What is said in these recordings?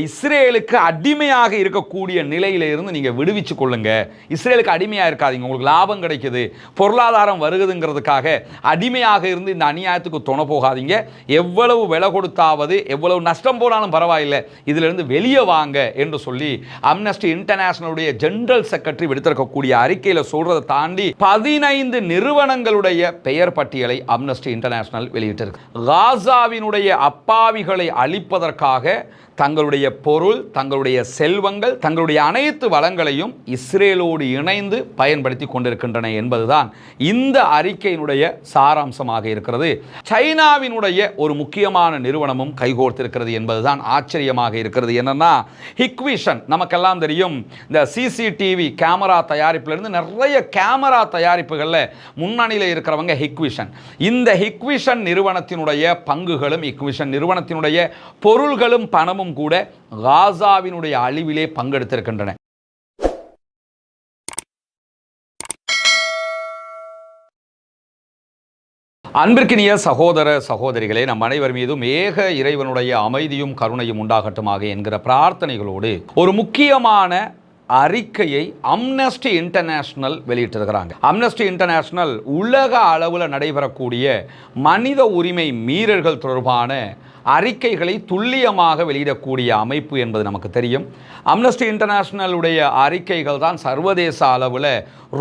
இஸ்ரேலுக்கு அடிமையாக இருக்கக்கூடிய நிலையில இருந்து நீங்கள் விடுவிச்சு கொள்ளுங்க. இஸ்ரேலுக்கு அடிமையாக இருக்காதீங்க. உங்களுக்கு லாபம் கிடைக்குது. பொருளாதாரம் வருகுதுங்கிறதுக்காக அடிமையாக இருந்து இந்த அநியாயத்துக்கு துணை போகாதீங்க. எவ்வளவு விலை கொடுத்தாவது எவ்வளவு நஷ்டம் போனாலும் பரவாயில்லை. இதிலிருந்து வெளியே வாங்க என்று சொல்லி அம்னஸ்டி இன்டர்நேஷனலுடைய ஜெனரல் செக்ரட்டரி விடுத்திருக்கக்கூடிய அறிக்கையில் சொல்றதை தாண்டி பதினைந்து நிறுவனங்களுடைய பெயர் பட்டியலை அம்னஸ்டி இன்டர்நேஷனல் வெளியிட்டிருக்கு. காசாவினுடைய அப்பாவிகளை அழிப்பதற்காக தங்களுடைய பொருள் தங்களுடைய செல்வங்கள் தங்களுடைய அனைத்து வளங்களையும் இஸ்ரேலோடு இணைந்து பயன்படுத்தி கொண்டிருக்கின்றன என்பதுதான் இந்த அறிக்கையினுடைய சாராம்சமாக இருக்கிறது. சைனாவினுடைய ஒரு முக்கியமான நிறுவனமும் கைகோர்த்திருக்கிறது என்பதுதான் ஆச்சரியமாக இருக்கிறது. என்னன்னா ஹிக்விஷன் நமக்கெல்லாம் தெரியும். இந்த சிசிடிவி கேமரா தயாரிப்பிலிருந்து நிறைய கேமரா தயாரிப்புகளில் முன்னணியில் இருக்கிறவங்க ஹிக்விஷன் இந்த ஹிக்விஷன் நிறுவனத்தினுடைய பங்குகளும் ஹிக்விஷன் நிறுவனத்தினுடைய பொருள்களும் பணமும் கூட காசாவினுடைய அழிவிலே பங்கெடுத்திருக்கின்றன. அன்பிற்கினிய சகோதர சகோதரிகளே நம் அனைவர் மீதும் ஏக இறைவனுடைய அமைதியும் கருணையும் உண்டாகட்டுமாக என்கிற பிரார்த்தனைகளோடு ஒரு முக்கியமான அறிக்கையை அம்னஸ்டி இன்டர்நேஷனல் வெளியிட்டிருக்கிறாங்க. அம்னஸ்டி இன்டர்நேஷனல் உலக அளவில் நடைபெறக்கூடிய மனித உரிமை மீறல்கள் தொடர்பான அறிக்கைகளை துல்லியமாக வெளியிடக்கூடிய அமைப்பு என்பது நமக்கு தெரியும். அம்னஸ்டி இன்டர்நேஷ்னலுடைய அறிக்கைகள் தான் சர்வதேச அளவில்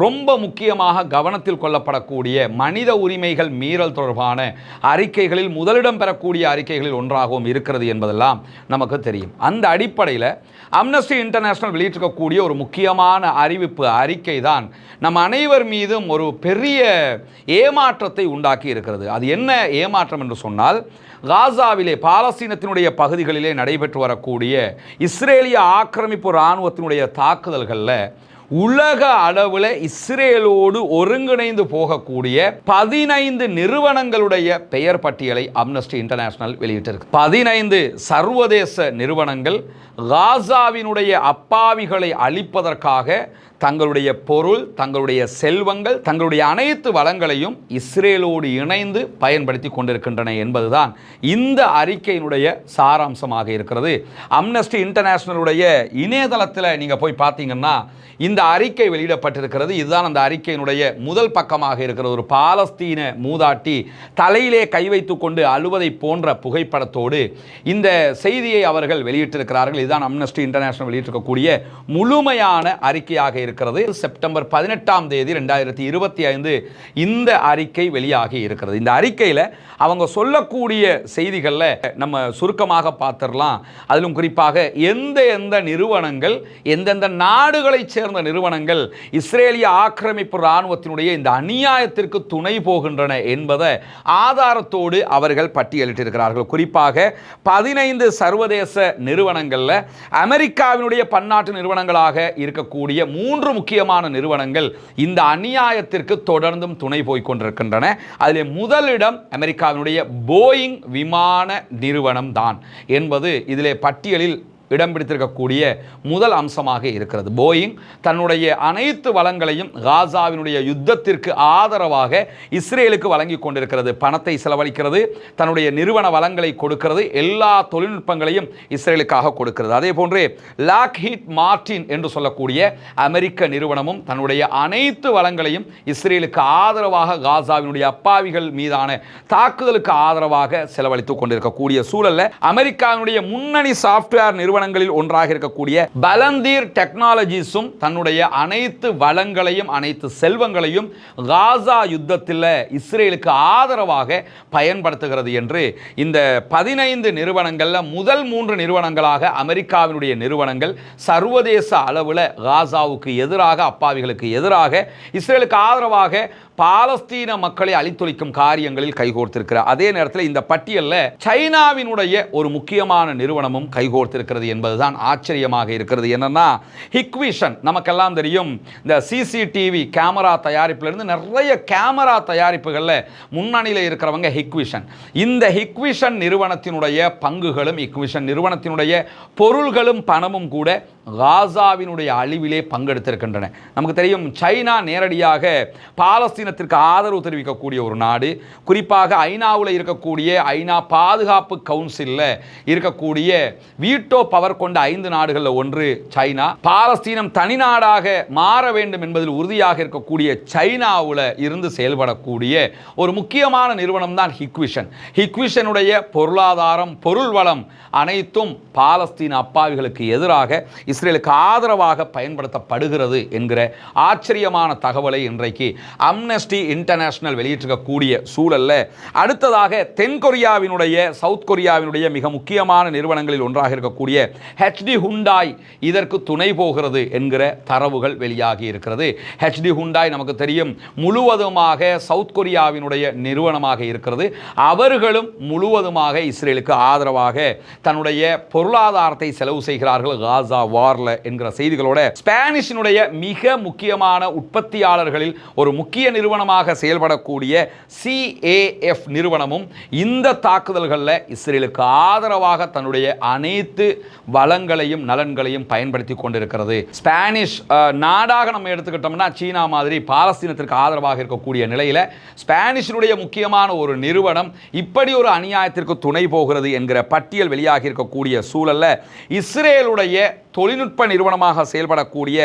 ரொம்ப முக்கியமாக கவனத்தில் கொள்ளப்படக்கூடிய மனித உரிமைகள் மீறல் தொடர்பான அறிக்கைகளில் முதலிடம் பெறக்கூடிய அறிக்கைகளில் ஒன்றாகவும் இருக்கிறது என்பதெல்லாம் நமக்கு தெரியும். அந்த அடிப்படையில் அம்னஸ்டி இன்டர்நேஷனல் வெளியிட்டிருக்கக்கூடிய ஒரு முக்கியமான அறிவிப்பு அறிக்கை தான் நம் அனைவர் மீதும் ஒரு பெரிய ஏமாற்றத்தை உண்டாக்கி இருக்கிறது. அது என்ன ஏமாற்றம் என்று சொன்னால் காசாவிலே பாலஸ்தீனத்தினுடைய பகுதிகளிலே நடைபெற்று வரக்கூடிய இஸ்ரேலிய ஆக்கிரமிப்பு இராணுவத்தினுடைய தாக்குதல்களில் உலக அளவில் இஸ்ரேலோடு ஒருங்கிணைந்து போகக்கூடிய பதினைந்து நிறுவனங்களுடைய பெயர் பட்டியலை அம்னஸ்டி இன்டர்நேஷனல் வெளியிட்டிருக்கு. பதினைந்து சர்வதேச நிறுவனங்கள் காசாவினுடைய அப்பாவிகளை அழிப்பதற்காக தங்களுடைய பொருள் தங்களுடைய செல்வங்கள் தங்களுடைய அனைத்து வளங்களையும் இஸ்ரேலோடு இணைந்து பயன்படுத்தி கொண்டிருக்கின்றன என்பதுதான் இந்த அறிக்கையினுடைய சாராம்சமாக இருக்கிறது. அம்னஸ்டி இன்டர்நேஷனலுடைய இணையதளத்தில் நீங்கள் போய் பார்த்தீங்கன்னா இந்த அறிக்கை வெளியிடப்பட்டிருக்கிறது. இதுதான் அந்த அறிக்கையினுடைய முதல் பக்கமாக இருக்கிற ஒரு பாலஸ்தீன மூதாட்டி தலையிலே கை வைத்து கொண்டு அழுவதை போன்ற புகைப்படத்தோடு இந்த செய்தியை அவர்கள் வெளியிட்டிருக்கிறார்கள். இதுதான் அம்னஸ்டி இன்டர்நேஷனல் வெளியிட்டிருக்கக்கூடிய முழுமையான அறிக்கையாக இருக்கிறது. செப்டம்பர் பதினெட்டாம் தேதி ரெண்டாயிரத்தி இருபத்தி ஐந்து இந்த அறிக்கை வெளியாகி இருக்கிறது. இந்த அறிக்கையில் அவங்க சொல்லக்கூடிய செய்திகளில் நம்ம சுருக்கமாக பார்த்துடலாம். அதிலும் குறிப்பாக எந்த எந்த நிறுவனங்கள் எந்தெந்த நாடுகளைச் சேர்ந்த நிறுவனங்கள் இஸ்ரேலிய ஆக்கிரமிப்பு இராணுவத்தினுடைய இந்த அநியாயத்திற்கு துணை போகின்றன என்பதை ஆதாரத்தோடு அவர்கள் பட்டியலிட்டிருக்கிறார்கள். குறிப்பாக பதினைந்து சர்வதேச நிறுவனங்களில் அமெரிக்காவினுடைய பன்னாட்டு நிறுவனங்களாக இருக்கக்கூடிய மூன்று முக்கியமான நிறுவனங்கள் இந்த அநியாயத்திற்கு தொடர்ந்தும் துணை போய் கொண்டிருக்கின்றன. அதில் முதலிடம் அமெரிக்காவினுடைய போயிங் விமான நிறுவனம் தான் என்பது இதிலே பட்டியலில் இடம் பிடித்திருக்கக்கூடிய முதல் அம்சமாக இருக்கிறது. போயிங் தன்னுடைய அனைத்து வளங்களையும் காசாவினுடைய யுத்தத்திற்கு ஆதரவாக இஸ்ரேலுக்கு வழங்கி கொண்டிருக்கிறது. பணத்தை செலவழிக்கிறது தன்னுடைய நிறுவன வளங்களை கொடுக்கிறது எல்லா தொழில்நுட்பங்களையும் இஸ்ரேலுக்காக கொடுக்கிறது. அதே போன்று லாக்ஹீட் மார்டின் என்று சொல்லக்கூடிய அமெரிக்க நிறுவனமும் தன்னுடைய அனைத்து வளங்களையும் இஸ்ரேலுக்கு ஆதரவாக காசாவினுடைய அப்பாவிகள் மீதான தாக்குதலுக்கு ஆதரவாக செலவழித்துக் கொண்டிருக்கக்கூடிய சூழல்ல அமெரிக்காவினுடைய முன்னணி சாஃப்ட்வேர் நிறுவனம் நிறுவனங்களில் ஒன்றாக இருக்கக்கூடிய பலந்தீர் டெக்னாலஜிஸும் தன்னுடைய அனைத்து வளங்களையும் அனைத்து செல்வங்களையும் காசா யுத்தத்தில் இஸ்ரேலுக்கு ஆதரவாக பயன்படுத்துகிறது என்று இந்த பதினைந்து நிறுவனங்களில் முதல் மூன்று நிறுவனங்களாக அமெரிக்காவினுடைய நிறுவனங்கள் சர்வதேச அளவில் காசாவுக்கு எதிராக அப்பாவிகளுக்கு எதிராக இஸ்ரேலுக்கு ஆதரவாக பாலஸ்தீன மக்களை அழித்தொழிக்கும் காரியங்களில் கைகோர்த்திருக்கிறார். அதே நேரத்தில் இந்த பட்டியலில் சைனாவினுடைய ஒரு முக்கியமான நிறுவனமும் கைகோர்த்திருக்கிறது என்பதுதான் ஆச்சரியமாக இருக்கிறது. என்னன்னா ஹிக்விஷன் நமக்கெல்லாம் தெரியும். இந்த சிசிடிவி கேமரா தயாரிப்பிலிருந்து நிறைய கேமரா தயாரிப்புகளில் முன்னணியில் இருக்கிறவங்க ஹிக்விஷன் இந்த ஹிக்விஷன் நிறுவனத்தினுடைய பங்குகளும் ஹிக்விஷன் நிறுவனத்தினுடைய பொருள்களும் பணமும் கூட காசாவினுடைய அழிவிலே பங்கெடுத்திருக்கின்றன. நமக்கு தெரியும் சைனா நேரடியாக பாலஸ்தீனத்திற்கு ஆதரவு தெரிவிக்கக்கூடிய ஒரு நாடு. குறிப்பாக ஐநாவில் இருக்கக்கூடிய ஐநா பாதுகாப்பு கவுன்சிலில் இருக்கக்கூடிய வீட்டோ பவர் கொண்ட ஐந்து நாடுகளில் ஒன்று சைனா. பாலஸ்தீனம் தனிநாடாக மாற வேண்டும் என்பதில் உறுதியாக இருக்கக்கூடிய சைனாவில் இருந்து செயல்படக்கூடிய ஒரு முக்கியமான நிறுவனம் தான் ஹிக்விஷன். ஹிக்விஷனுடைய பொருளாதாரம் பொருள் வளம் அனைத்தும் பாலஸ்தீன அப்பாவிகளுக்கு எதிராக இஸ்ரேலுக்கு ஆதரவாக பயன்படுத்தப்படுகிறது என்கிற ஆச்சரியமான தகவலை இன்றைக்கு அம்னஸ்டி இன்டர்நேஷனல் வெளியிட்டிருக்கக்கூடிய சூழல்ல அடுத்ததாக தென்கொரியாவினுடைய சவுத் கொரியாவினுடைய மிக முக்கியமான நிறுவனங்களில் ஒன்றாக இருக்கக்கூடிய ஹெச்டி ஹுண்டாய் இதற்கு துணை போகிறது என்கிற தரவுகள் வெளியாகி இருக்கிறது. ஹெச்டி ஹுண்டாய் நமக்கு தெரியும் முழுவதுமாக சவுத் கொரியாவினுடைய நிறுவனமாக இருக்கிறது. அவர்களும் முழுவதுமாக இஸ்ரேலுக்கு ஆதரவாக தன்னுடைய பொருளாதாரத்தை செலவு செய்கிறார்கள் காசா வாரில் என்கிற செய்திகளோட ஸ்பானிஷினுடைய மிக முக்கியமான உற்பத்தியாளர்களில் ஒரு முக்கிய நிறுவனமாக செயல்படக்கூடிய சிஏஎஃப் நிறுவனமும் இந்த தாக்குதல்களில் இஸ்ரேலுக்கு ஆதரவாக தன்னுடைய அனைத்து வளங்களையும் நலன்களையும் பயன்படுத்தி கொண்டிருக்கிறது. ஸ்பானிஷ் நாடாக நம்ம எடுத்துக்கிட்டோம்னா சீனா மாதிரி பாலஸ்தீனத்திற்கு ஆதரவாக இருக்கக்கூடிய நிலையில் ஸ்பானிஷினுடைய முக்கியமான ஒரு நிறுவனம் இப்படி ஒரு அநியாயத்திற்கு துணை போகிறது என்கிற பட்டியல் வெளியாகி இருக்கக்கூடிய சூழல்ல இஸ்ரேலுடைய தொழில்நுட்ப நிறுவனமாக செயல்படக்கூடிய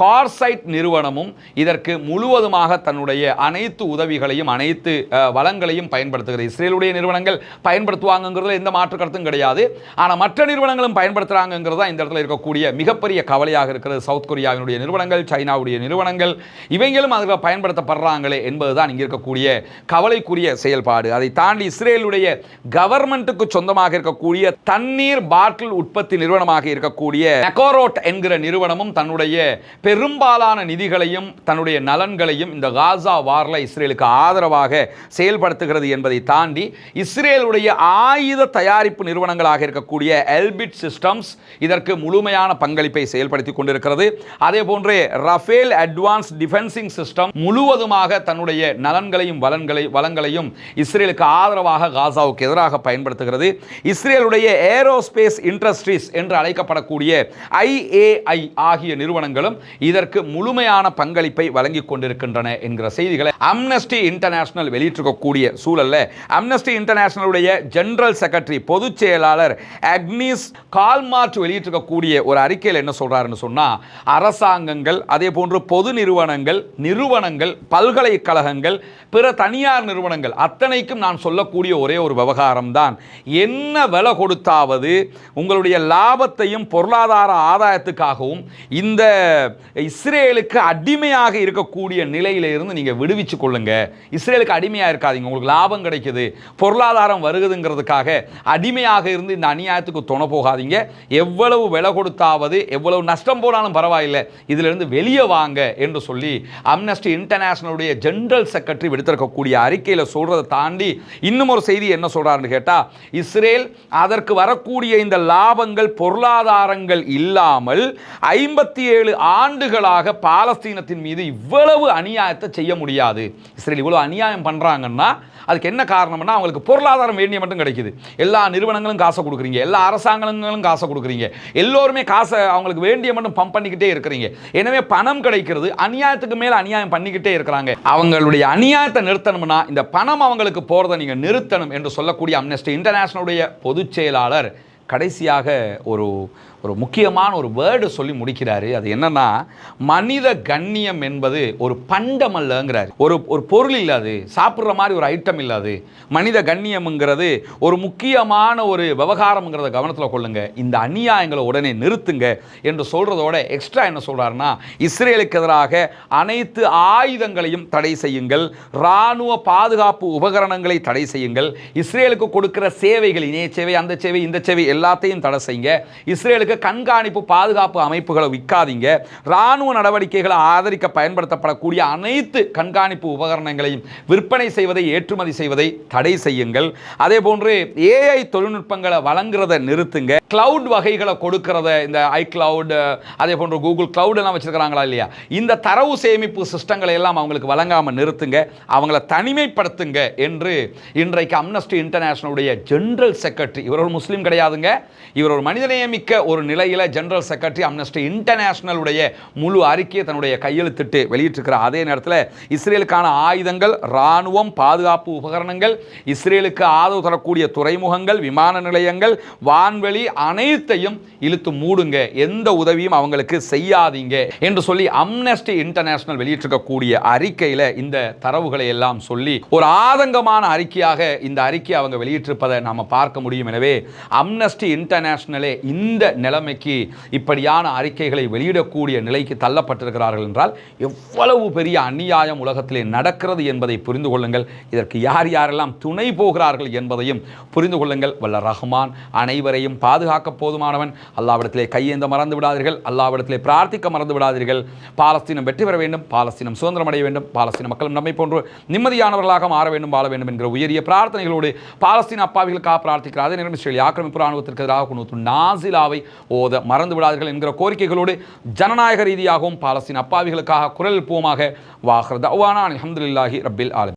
கார்சைட் நிறுவனமும் இதற்கு முழுவதுமாக தன்னுடைய அனைத்து உதவிகளையும் அனைத்து வளங்களையும் பயன்படுத்துகிறது. இஸ்ரேலுடைய நிறுவனங்கள் பயன்படுத்துவாங்கங்கிறதுல எந்த மாற்று கருத்தும் கிடையாது. ஆனால் மற்ற நிறுவனங்களும் பயன்படுத்துகிறாங்கிறது தான் இந்த இடத்துல இருக்கக்கூடிய மிகப்பெரிய கவலையாக இருக்கிறது. சவுத் கொரியாவினுடைய நிறுவனங்கள் சைனாவுடைய நிறுவனங்கள் இவங்களும் அதில் பயன்படுத்தப்படுறாங்களே என்பதுதான் இங்கே இருக்கக்கூடிய கவலைக்குரிய செயல்பாடு. அதை தாண்டி இஸ்ரேலுடைய கவர்மெண்ட்டுக்கு சொந்தமாக இருக்கக்கூடிய தண்ணீர் பாட்டில் உற்பத்தி நிறுவனமாக இருக்கக்கூடிய நெக்கோரோட் என்கிற நிறுவனமும் தன்னுடைய பெரும்பாலான நிதிகளையும் தன்னுடைய நலன்களையும் இந்த காசா வாரில் இஸ்ரேலுக்கு ஆதரவாக செயல்படுத்துகிறது என்பதை தாண்டி இஸ்ரேலுடைய ஆயுத தயாரிப்பு நிறுவனங்களாக இருக்கக்கூடிய எல்பிட் சிஸ்டம்ஸ் இதற்கு முழுமையான பங்களிப்பை செயல்படுத்தி கொண்டிருக்கிறது. அதே போன்றே ரஃபேல் அட்வான்ஸ் டிஃபென்சிங் சிஸ்டம் முழுவதுமாக தன்னுடைய நலன்களையும் வளன்களை வளங்களையும் இஸ்ரேலுக்கு ஆதரவாக காசாவுக்கு எதிராக பயன்படுத்துகிறது. இஸ்ரேலுடைய ஏரோஸ்பேஸ் இண்டஸ்ட்ரீஸ் என்று அழைக்கப்படக்கூடிய ஐஏஐ ஆகிய நிறுவனங்களும் இதற்கு முழுமையான பங்களிப்பை வழங்கிக் கொண்டிருக்கின்றன என்கிற செய்திகளை அம்னஸ்டி இன்டர்நேஷனல் வெளியிட்டிருக்கக்கூடிய சூழல்ல அம்னஸ்டி இன்டர்நேஷனலுடைய ஜெனரல் செக்ரட்டரி பொதுச் செயலாளர் அக்னிஸ் கால்மார்ட் வெளியிட்டிருக்கக்கூடிய ஒரு அறிக்கையில் என்ன சொல்கிறாருன்னு சொன்னா அரசாங்கங்கள் அதே போன்று பொது நிறுவனங்கள் நிறுவனங்கள் பல்கலைக்கழகங்கள் பிற தனியார் நிறுவனங்கள் அத்தனைக்கும் நான் சொல்லக்கூடிய ஒரே ஒரு விவகாரம் தான் என்ன விலை கொடுத்தாவது உங்களுடைய லாபத்தையும் பொருளாதார ஆதாயத்துக்காகவும் இந்த இஸ்ரேலுக்கு அடிமையாக இருக்கக்கூடிய நிலையில இருந்து நீங்க விடுவிச்சு கொள்ளுங்க. இஸ்ரேலுக்கு அடிமையாக இருக்காதீங்க. உங்களுக்கு லாபம் கிடைக்குது. பொருளாதாரம் வருகுதுங்கிறதுக்காக அடிமையாக இருந்து இந்த அநியாயத்துக்கு துணை போகாதீங்க. எவ்வளவு விலை கொடுத்தாவது எவ்வளவு நஷ்டம் போனாலும் பரவாயில்லை. இதிலிருந்து வெளியே வாங்க என்று சொல்லி அம்னஸ்டி இன்டர்நேஷனலுடைய ஜென்ரல் செக்ரட்டரி விடுத்திருக்கக்கூடிய அறிக்கையில் சொல்றதை தாண்டி இன்னும் ஒரு செய்தி என்ன சொல்றாருன்னு கேட்டால் இஸ்ரேல் அதற்கு வரக்கூடிய இந்த லாபங்கள் பொருளாதாரங்கள் இல்லாமல் ஐம்பத்தி ஏழு ஆண்டுகளாக பாலஸ்தீனத்தின் மீது இவ்வளவு அநியாயத்தை செய்ய முடியாது. இஸ்ரேல் இவ்வளவு அநியாயம் பண்றாங்கன்னா அதுக்கு என்ன காரணம்னா அவங்களுக்கு பொருளாதாரம் வேண்டிய மட்டும் கிடைக்குது. எல்லா நிறுவனங்களும் காசை கொடுக்குறீங்க. எல்லா அரசாங்கங்களும் காசை கொடுக்குறீங்க. எல்லோருமே காசை அவங்களுக்கு வேண்டிய மட்டும் பம்ப் பண்ணிக்கிட்டே இருக்கிறீங்க. எனவே பணம் கிடைக்கிறது அநியாயத்துக்கு மேல் அநியாயம் பண்ணிக்கிட்டே இருக்கிறாங்க. அவங்களுடைய அநியாயத்தை நிறுத்தணும்னா இந்த பணம் அவங்களுக்கு போகிறத நீங்க நிறுத்தணும் என்று சொல்லக்கூடிய அம்னஸ்டி இன்டர்நேஷனலுடைய பொதுச் செயலாளர் கடைசியாக ஒரு ஒரு முக்கியமான ஒரு வேர்டு சொல்லி முடிக்கிறாரு. அது என்னன்னா மனித கண்ணியம் என்பது ஒரு பண்டம் அல்லங்கிறாரு. ஒரு ஒரு பொருள் இல்லை அது சாப்பிட்ற மாதிரி ஒரு ஐட்டம் இல்லாது மனித கண்ணியம்ங்கிறது ஒரு முக்கியமான ஒரு விவகாரம்ங்கிறத கவனத்தில் கொள்ளுங்க. இந்த அநியாயங்களை உடனே நிறுத்துங்க என்று சொல்றதோட எக்ஸ்ட்ரா என்ன சொல்றாருன்னா இஸ்ரேலுக்கு எதிராக அனைத்து ஆயுதங்களையும் தடை செய்யுங்கள் இராணுவ பாதுகாப்பு உபகரணங்களை தடை செய்யுங்கள் இஸ்ரேலுக்கு கொடுக்கிற சேவைகள் இணைய சேவை அந்த சேவை இந்த சேவை எல்லாத்தையும் தடை செய்யுங்க இஸ்ரேலுக்கு கண்காணிப்பு பாதுகாப்பு அமைப்புகளை விற்காதீங்க. இராணுவ நடவடிக்கைகளை ஆதரிக்க பயன்படுத்தப்படக்கூடிய அனைத்து கண்காணிப்பு உபகரணங்களையும் விற்பனை செய்வதை ஏற்றுமதி செய்வதை தடை செய்யுங்கள். அதே போன்று ஏஐ தொழில்நுட்பங்களை வழங்குறதை நிறுத்துங்க. கிளவுட் வகைகளை கொடுக்கறத இந்த ஐ கிளவுடு அதே போன்ற கூகுள் கிளவுடெல்லாம் எல்லாம் இல்லையா? இந்த தரவு சேமிப்பு சிஸ்டங்களை எல்லாம் அவங்களுக்கு வழங்காமல் நிறுத்துங்க அவங்கள தனிமைப்படுத்துங்க என்று இன்றைக்கு அம்னஸ்டி இன்டர்நேஷனலுடைய ஜென்ரல் செக்ரட்டரி இவர் ஒரு முஸ்லீம் கிடையாதுங்க இவர் ஒரு மனிதநேயமிக்க ஒரு நிலையில் ஜென்ரல் செக்ரட்டரி அம்னஸ்டி இன்டர்நேஷனலுடைய முழு அறிக்கையை தன்னுடைய கையெழுத்திட்டு வெளியிட்டிருக்கிற அதே நேரத்தில் இஸ்ரேலுக்கான ஆயுதங்கள் இராணுவம் பாதுகாப்பு உபகரணங்கள் இஸ்ரேலுக்கு ஆதரவு தரக்கூடிய துறைமுகங்கள் விமான நிலையங்கள் வான்வெளி அனைத்தையும் இழுத்து மூடுங்க. எந்த உதவியும் அவங்களுக்கு செய்யாதீங்க என்று சொல்லி அம்னஸ்டி இன்டர்நேஷனல் வெளியிட்டிருக்கக்கூடிய அறிக்கையில் இந்த தரவுகளை எல்லாம் சொல்லி ஒரு ஆதங்கமான அறிக்கையாக இந்த அறிக்கை அவங்க வெளியிட்டிருப்பதை நாம் பார்க்க முடியும். எனவே அம்னஸ்டி இன்டர்நேஷனலே இந்த நிலைமைக்கு இப்படியான அறிக்கைகளை வெளியிடக்கூடிய நிலைக்கு தள்ளப்பட்டிருக்கிறார்கள் என்றால் எவ்வளவு பெரிய அநியாயம் உலகத்திலே நடக்கிறது என்பதை புரிந்து கொள்ளுங்கள். இதற்கு யார் யாரெல்லாம் துணை போகிறார்கள் என்பதையும் புரிந்து கொள்ளுங்கள். வல்ல ரஹ்மான் அனைவரையும் பாதுகாக்க போதுமானவன். அல்லாவிடத்திலே கையேந்த மறந்து விடாதீர்கள் அல்லாவிடத்திலே பிரார்த்திக்க மறந்து விடாதீர்கள் பாலஸ்தீனம் வெற்றி பெற வேண்டும். பாலஸ்தீனம் சுதந்திரம் அடைய வேண்டும். பாலஸ்தீன மக்களும் நம்மை போன்று நிம்மதியானவர்களாக மாற வேண்டும் வாழ வேண்டும் என்கிற உயரிய பிரார்த்தனைகளோடு பாலஸ்தீன அப்பாவிகளுக்காக பிரார்த்திக்கிறார். அதே நேரம் இஸ்ரேல் ஆக்கிரமிப்பு ராணுவத்திற்கு எதிராக கொண்டு நாசிலாவை ஓத மறந்து விடாதீர்கள் என்கிற கோரிக்கைகளோடு ஜனநாயக ரீதியாகவும் பாலஸ்தீன அப்பாவிகளுக்காக குரல் எழுப்புவோமாக வாஹர் தவானா அலமதுல்லாஹி ரப்பில் ஆலம்.